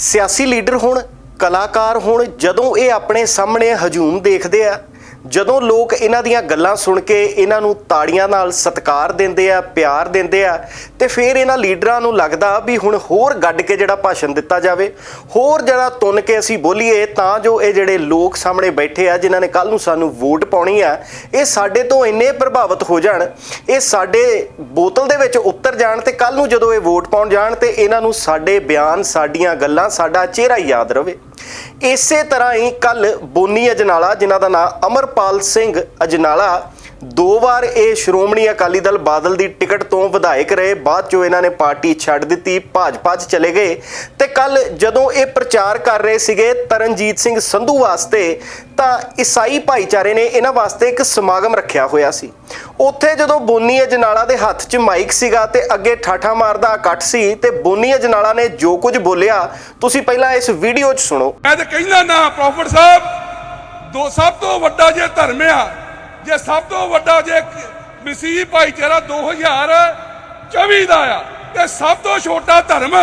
ਸਿਆਸੀ ਲੀਡਰ ਹੋਣ, ਕਲਾਕਾਰ ਹੋਣ, ਜਦੋਂ ਇਹ ਆਪਣੇ ਸਾਹਮਣੇ ਹਜੂਮ ਦੇਖਦੇ ਆ, ਜਦੋਂ ਲੋਕ ਇਹਨਾਂ ਦੀਆਂ ਗੱਲਾਂ ਸੁਣ ਕੇ ਇਹਨਾਂ ਨੂੰ ਤਾੜੀਆਂ ਨਾਲ ਸਤਿਕਾਰ ਦਿੰਦੇ ਆ, ਪਿਆਰ ਦਿੰਦੇ ਆ, ਤੇ ਫਿਰ ਇਹਨਾਂ ਲੀਡਰਾਂ ਨੂੰ ਲੱਗਦਾ ਵੀ ਹੁਣ ਹੋਰ ਗੱਡ ਕੇ ਜਿਹੜਾ ਭਾਸ਼ਣ ਦਿੱਤਾ ਜਾਵੇ, ਹੋਰ ਜਿਹੜਾ ਤੁੰਨ ਕੇ ਅਸੀਂ ਬੋਲੀਏ, ਤਾਂ ਜੋ ਇਹ ਜਿਹੜੇ ਲੋਕ ਸਾਹਮਣੇ ਬੈਠੇ ਆ, ਜਿਨ੍ਹਾਂ ਨੇ ਕੱਲ ਨੂੰ ਸਾਨੂੰ ਵੋਟ ਪਾਉਣੀ ਆ, ਇਹ ਸਾਡੇ ਤੋਂ ਇੰਨੇ ਪ੍ਰਭਾਵਿਤ ਹੋ ਜਾਣ, ਇਹ ਸਾਡੇ ਬੋਤਲ ਦੇ ਵਿੱਚ ਉਤਰ ਜਾਣ ਤੇ ਕੱਲ ਨੂੰ ਜਦੋਂ ਇਹ ਵੋਟ ਪਾਉਣ ਜਾਣ ਤੇ ਇਹਨਾਂ ਨੂੰ ਸਾਡੇ ਬਿਆਨ, ਸਾਡੀਆਂ ਗੱਲਾਂ, ਸਾਡਾ ਚਿਹਰਾ ਯਾਦ ਰਵੇ। ਇਸੇ ਤਰ੍ਹਾਂ ਹੀ ਕੱਲ ਬੋਨੀ ਅਜਨਾਲਾ, ਜਿਨ੍ਹਾਂ ਦਾ ਨਾਮ ਅਮਰਪਾਲ ਸਿੰਘ ਅਜਨਾਲਾ ਦੋ ਵਾਰ ਇਹ ਸ਼੍ਰੋਮਣੀ ਅਕਾਲੀ ਦਲ ਬਾਦਲ ਦੀ ਟਿਕਟ ਤੋਂ ਵਿਧਾਇਕ ਰਹੇ, ਬਾਅਦ ਚੋਂ ਇਹਨਾਂ ਨੇ ਪਾਰਟੀ ਛੱਡ ਦਿੱਤੀ, ਭਾਜਪਾ 'ਚ ਚਲੇ ਗਏ ਤੇ ਕੱਲ ਜਦੋਂ ਇਹ ਪ੍ਰਚਾਰ ਕਰ ਰਹੇ ਸੀਗੇ ਤਰਨਜੀਤ ਸਿੰਘ ਸੰਧੂ ਵਾਸਤੇ, ਤਾਂ ਈਸਾਈ ਭਾਈਚਾਰੇ ਨੇ ਇਹਨਾਂ ਵਾਸਤੇ ਇੱਕ ਸਮਾਗਮ ਰੱਖਿਆ ਹੋਇਆ ਸੀ। ਉੱਥੇ ਜਦੋਂ ਬੋਨੀ ਅਜਨਾਲਾ ਦੇ ਹੱਥ 'ਚ ਮਾਈਕ ਸੀਗਾ ਤੇ ਅੱਗੇ ਠਾਠਾ ਮਾਰਦਾ ਇਕੱਠ ਸੀ ਤੇ ਬੋਨੀ ਅਜਨਾਲਾ ਨੇ ਜੋ ਕੁਝ ਬੋਲਿਆ, ਤੁਸੀਂ ਪਹਿਲਾਂ ਇਸ ਵੀਡੀਓ 'ਚ ਸੁਣੋ। ਮੈਂ ਤੇ ਕਹਿੰਦਾ ਨਾ ਪ੍ਰੋਫਟ ਸਾਹਿਬ, ਦੋ ਸਭ ਤੋਂ ਵੱਡਾ ਜੇ ਧਰਮ ਆ ਜੇ ਸਭ ਤੋਂ ਵੱਡਾ ਜੇ ਮਸੀਹ ਭਾਈਚਾਰਾ 2024 ਦਾ ਆ ਤੇ ਸਭ ਤੋਂ ਛੋਟਾ ਧਰਮ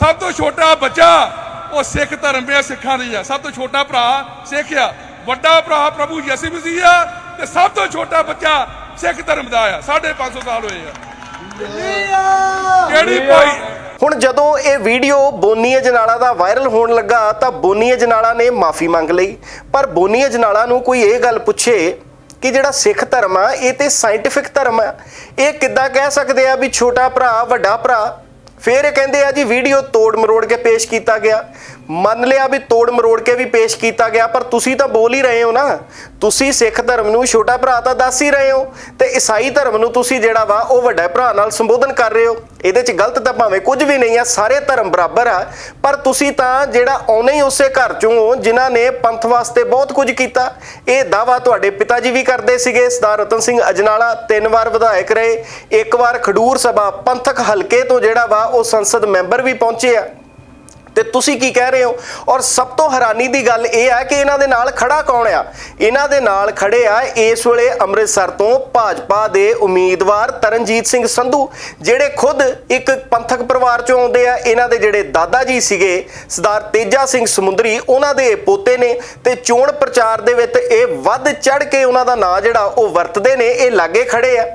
ਸਭ ਤੋਂ ਛੋਟਾ ਬੱਚਾ ਉਹ ਸਿੱਖ ਧਰਮ ਆ ਸਿੱਖਾਂ ਦੀ ਆ। ਸਭ ਤੋਂ ਛੋਟਾ ਭਰਾ ਸਿੱਖ ਆ। ਵੱਡਾ ਭਰਾ ਪ੍ਰਭੂ ਯਿਸੂ ਮਸੀਹ ਆ ਤੇ ਸਭ ਤੋਂ ਛੋਟਾ ਬੱਚਾ ਸਿੱਖ ਧਰਮ ਦਾ ਆ। 550 ਸਾਲ ਹੋਏ ਆ। ਕਿਹੜੀ ਭਾਈ ਹੁਣ ਜਦੋਂ ਇਹ ਵੀਡੀਓ ਬੋਨੀ ਅਜਨਾਲਾ ਦਾ ਵਾਇਰਲ ਹੋਣ ਲੱਗਾ ਤਾਂ ਬੋਨੀ ਅਜਨਾਲਾ ਨੇ ਮਾਫੀ ਮੰਗ ਲਈ। ਪਰ ਬੋਨੀ ਅਜਨਾਲਾ ਨੂੰ ਕੋਈ ਇਹ ਗੱਲ ਪੁੱਛੇ ਕਿ ਜਿਹੜਾ ਸਿੱਖ ਧਰਮ ਆ, ਇਹ ਤੇ ਸਾਇੰਟਿਫਿਕ ਧਰਮ ਆ। ਇਹ ਕਿੱਦਾਂ ਕਹਿ ਸਕਦੇ ਆ ਵੀ ਛੋਟਾ ਭਰਾ, ਵੱਡਾ ਭਰਾ ਫਿਰ ਇਹ ਕਹਿੰਦੇ ਆ ਜੀ, ਵੀਡੀਓ ਤੋੜ ਮਰੋੜ ਕੇ ਪੇਸ਼ ਕੀਤਾ ਗਿਆ। ਮੰਨ ਲਿਆ ਵੀ ਤੋੜ ਮਰੋੜ ਕੇ ਵੀ ਪੇਸ਼ ਕੀਤਾ ਗਿਆ, ਪਰ ਤੁਸੀਂ ਤਾਂ ਬੋਲ ਹੀ ਰਹੇ ਹੋ ਨਾ। ਤੁਸੀਂ ਸਿੱਖ ਧਰਮ ਨੂੰ ਛੋਟਾ ਭਰਾ ਤਾਂ ਦੱਸ ਹੀ ਰਹੇ ਹੋ ਤੇ ਈਸਾਈ ਧਰਮ ਨੂੰ ਤੁਸੀਂ ਜਿਹੜਾ ਵਾ ਉਹ ਵੱਡਾ ਭਰਾ ਨਾਲ ਸੰਬੋਧਨ ਕਰ ਰਹੇ ਹੋ। ਇਹਦੇ 'ਚ ਗਲਤ ਤਾਂ ਭਾਵੇਂ ਕੁਝ ਵੀ ਨਹੀਂ ਆ, ਸਾਰੇ ਧਰਮ ਬਰਾਬਰ ਆ, ਪਰ ਤੁਸੀਂ ਤਾਂ ਜਿਹੜਾ ਆਉਣੇ ਹੀ ਉਸੇ ਘਰ ਚੋਂ ਹੋ, ਜਿਨ੍ਹਾਂ ਨੇ ਪੰਥ ਵਾਸਤੇ ਬਹੁਤ ਕੁਝ ਕੀਤਾ। ਇਹ ਦਾਵਾ ਤੁਹਾਡੇ ਪਿਤਾ ਜੀ ਵੀ ਕਰਦੇ ਸੀਗੇ, ਸਰਦਾਰ ਰਤਨ ਸਿੰਘ ਅਜਨਾਲਾ, ਤਿੰਨ ਵਾਰ ਵਿਧਾਇਕ ਰਹੇ, ਇੱਕ ਵਾਰ ਖਡੂਰ ਸਭਾ ਪੰਥਕ ਹਲਕੇ ਤੋਂ ਜਿਹੜਾ ਵਾ ਉਹ ਸੰਸਦ ਮੈਂਬਰ ਵੀ ਪਹੁੰਚੇ ਆ। ਤੇ ਤੁਸੀਂ ਕੀ ਕਹਿ ਰਹੇ ਹੋ? ਔਰ ਸਭ ਤੋਂ ਹੈਰਾਨੀ ਦੀ ਗੱਲ ਇਹ ਹੈ ਕਿ ਇਹਨਾਂ ਦੇ ਨਾਲ ਖੜਾ ਕੌਣ ਆ? ਇਹਨਾਂ ਦੇ ਨਾਲ ਖੜੇ ਆ ਇਸ ਵੇਲੇ ਅੰਮ੍ਰਿਤਸਰ ਤੋਂ ਭਾਜਪਾ ਦੇ ਉਮੀਦਵਾਰ ਤਰਨਜੀਤ ਸਿੰਘ ਸੰਧੂ, ਜਿਹੜੇ ਖੁਦ ਇੱਕ ਪੰਥਕ ਪਰਿਵਾਰ ਚੋਂ ਆਉਂਦੇ ਆ। ਇਹਨਾਂ ਦੇ ਜਿਹੜੇ ਦਾਦਾ ਜੀ ਸੀਗੇ, ਸਰਦਾਰ ਤੇਜਾ ਸਿੰਘ ਸਮੁੰਦਰੀ, ਉਹਨਾਂ ਦੇ ਪੋਤੇ ਨੇ ਤੇ ਚੋਣ ਪ੍ਰਚਾਰ ਦੇ ਵਿੱਚ ਇਹ ਵੱਧ ਚੜ ਕੇ ਉਹਨਾਂ ਦਾ ਨਾਂ ਜਿਹੜਾ ਉਹ ਵਰਤਦੇ ਨੇ, ਇਹ ਲਾਗੇ ਖੜੇ ਆ।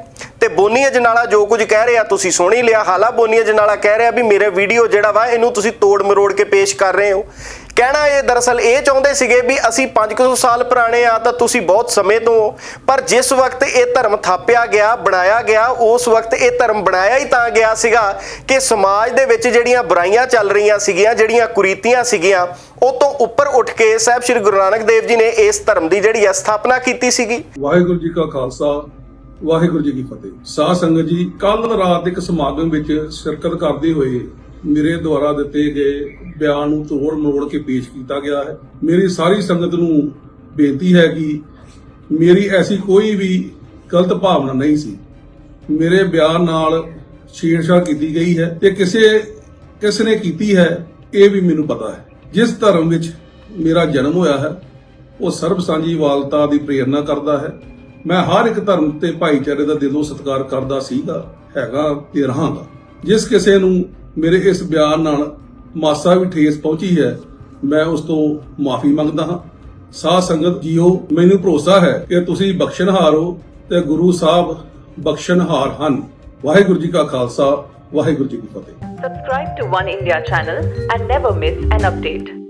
ਤੇ ਬੋਨੀ ਅਜਨਾਲਾ ਜੋ ਕੁਝ ਕਹਿ ਰਿਹਾ ਤੁਸੀਂ ਸੁਣ ਹੀ ਲਿਆ। ਹਾਲਾ ਬੋਨੀ ਅਜਨਾਲਾ ਕਹਿ ਰਿਹਾ ਵੀ ਮੇਰੇ ਵੀਡੀਓ ਜਿਹੜਾ ਵਾ, ਇਹਨੂੰ ਤੁਸੀਂ ਤੋੜ ਮਰੋੜ ਕੇ ਪੇਸ਼ ਕਰ ਰਹੇ ਹੋ। ਕਹਿਣਾ ਇਹ ਦਰਅਸਲ ਇਹ ਚਾਹੁੰਦੇ ਸੀਗੇ ਵੀ ਅਸੀਂ 500 ਸਾਲ ਪੁਰਾਣੇ ਆ ਤਾਂ ਤੁਸੀਂ ਬਹੁਤ ਸਮੇਂ ਤੋਂ ਪਰ ਜਿਸ ਵਕਤ ਇਹ ਧਰਮ ਥਾਪਿਆ ਗਿਆ, ਬਣਾਇਆ ਗਿਆ, ਉਸ ਵਕਤ ਇਹ ਧਰਮ ਬਣਾਇਆ ਹੀ ਤਾਂ ਗਿਆ ਸੀਗਾ ਕਿ ਸਮਾਜ ਦੇ ਵਿੱਚ ਜਿਹੜੀਆਂ ਬੁਰਾਈਆਂ ਚੱਲ ਰਹੀਆਂ ਸੀਗੀਆਂ, ਜਿਹੜੀਆਂ ਕੁਰੀਤੀਆਂ ਸੀਗੀਆਂ, ਉਹ ਤੋਂ ਉੱਪਰ ਉੱਠ ਕੇ ਸਾਹਿਬ ਸ੍ਰੀ ਗੁਰੂ ਨਾਨਕ ਦੇਵ ਜੀ ਨੇ ਇਸ ਧਰਮ ਦੀ ਜਿਹੜੀ ਹੈ ਸਥਾਪਨਾ ਕੀਤੀ ਸੀਗੀ। ਵਾਹਿਗੁਰੂ ਜੀ ਕਾ ਖਾਲਸਾ ਵਾਹਿਗੁਰੂ ਜੀ ਕੀ ਫਤਿਹ। ਸਾਧ ਸੰਗਤ ਜੀ ਕੱਲ ਰਾਤ ਇੱਕ ਸਮਾਗਮ ਵਿੱਚ ਸ਼ਿਰਕਤ ਕਰਦੇ ਹੋਏ ਮੇਰੇ ਦੁਆਰਾ ਦਿੱਤੇ ਗਏ ਬਿਆਨ ਨੂੰ ਤੋੜ ਮਰੋੜ ਕੇ ਪੇਸ਼ ਕੀਤਾ ਗਿਆ ਹੈ। ਮੇਰੀ ਸਾਰੀ ਸੰਗਤ ਨੂੰ ਬੇਨਤੀ ਹੈ ਕਿ ਮੇਰੀ ਐਸੀ ਕੋਈ ਵੀ ਗਲਤ ਭਾਵਨਾ ਨਹੀਂ ਸੀ। ਮੇਰੇ ਬਿਆਨ ਨਾਲ ਛੇੜਛਾੜ ਕੀਤੀ ਗਈ ਹੈ ਤੇ ਕਿਸੇ, ਕਿਸ ਨੇ ਕੀਤੀ ਹੈ, ਇਹ ਵੀ ਮੈਨੂੰ ਪਤਾ ਹੈ। ਜਿਸ ਧਰਮ ਵਿੱਚ ਮੇਰਾ ਜਨਮ ਹੋਇਆ ਹੈ, ਉਹ ਸਰਬ ਸਾਂਝੀਵਾਲਤਾ ਦੀ ਪ੍ਰੇਰਣਾ ਕਰਦਾ ਹੈ। ਮੈਂ ਹਰ ਇੱਕ ਧਰਮ ਤੇ ਭਾਈਚਾਰੇ ਦਾ ਦਿਲੋਂ ਸਤਿਕਾਰ ਕਰਦਾ ਸੀਗਾ, ਹੈਗਾ ਤੇ ਰਹਾਂਗਾ। ਜਿਸ ਕਿਸੇ ਨੂੰ ਮੇਰੇ ਇਸ ਬਿਆਨ ਨਾਲ ਮਾਸਾ ਵੀ ਠੇਸ ਪਹੁੰਚੀ ਹੈ, ਮੈਂ ਉਸ ਤੋਂ ਮਾਫੀ ਮੰਗਦਾ ਹਾਂ। ਸਾਧ ਸੰਗਤ ਜੀਓ, ਮੈਨੂੰ ਭਰੋਸਾ ਹੈ ਕਿ ਤੁਸੀਂ ਬਖਸ਼ਣਹਾਰ ਹੋ ਤੇ ਗੁਰੂ ਸਾਹਿਬ ਬਖਸ਼ਣਹਾਰ ਹਨ। ਵਾਹਿਗੁਰੂ ਜੀ ਕਾ ਖਾਲਸਾ, ਵਾਹਿਗੁਰੂ ਜੀ ਕੀ ਫਤਿਹ। Subscribe to One India channel and never miss an update.